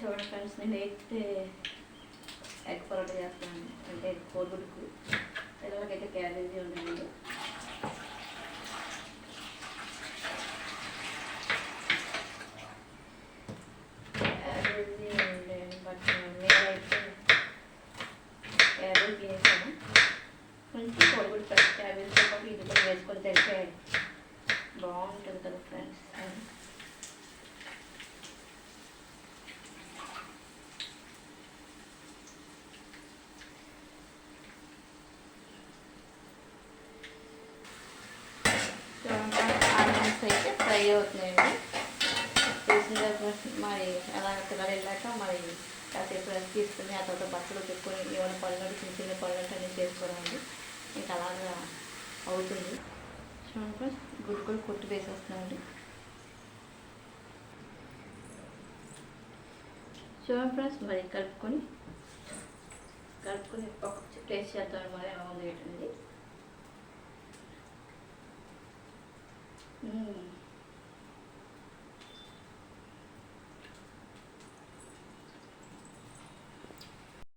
చూడండి ఫ్రెండ్స్ నేను అయితే ఎగ్ పరోటా చేస్తాను. అంటే కోడిగుడ్డుకు పిల్లలకైతే క్యాబేజీ ఉండండి క్యాబేజీ ఉండే బట్ నేనైతే క్యాబేజీ వేసాను కొంచెం కోడిగుడ్డు క్యాబేజీతో పాటు ఇది కూడా వేసుకొని తింటే బాగుంటుంది కదా ఫ్రెండ్స్. ఫ్రై అవుతున్నాయండి చేసిన తర్వాత మరి అలా పిల్లలు వెళ్ళాక మరి కాసేపు రెస్ట్ తీసుకుని ఆ తర్వాత బట్టలు పెట్టుకొని ఏమైనా పనులు చిన్న చిన్న పనులు అన్నీ చేసుకోవడానికి ఇంకా అలాగా అవుతుంది. చూడండి ఫ్రెండ్స్ గుడ్డు కూడా కొట్టి వేసేస్తున్నామండి. చూడండి ఫ్రెండ్స్ మరి కలుపుకొని కలుపుకొని ఒక టేస్ట్ చేద్దాం మరి ఎలా ఉంది ఏంటండి?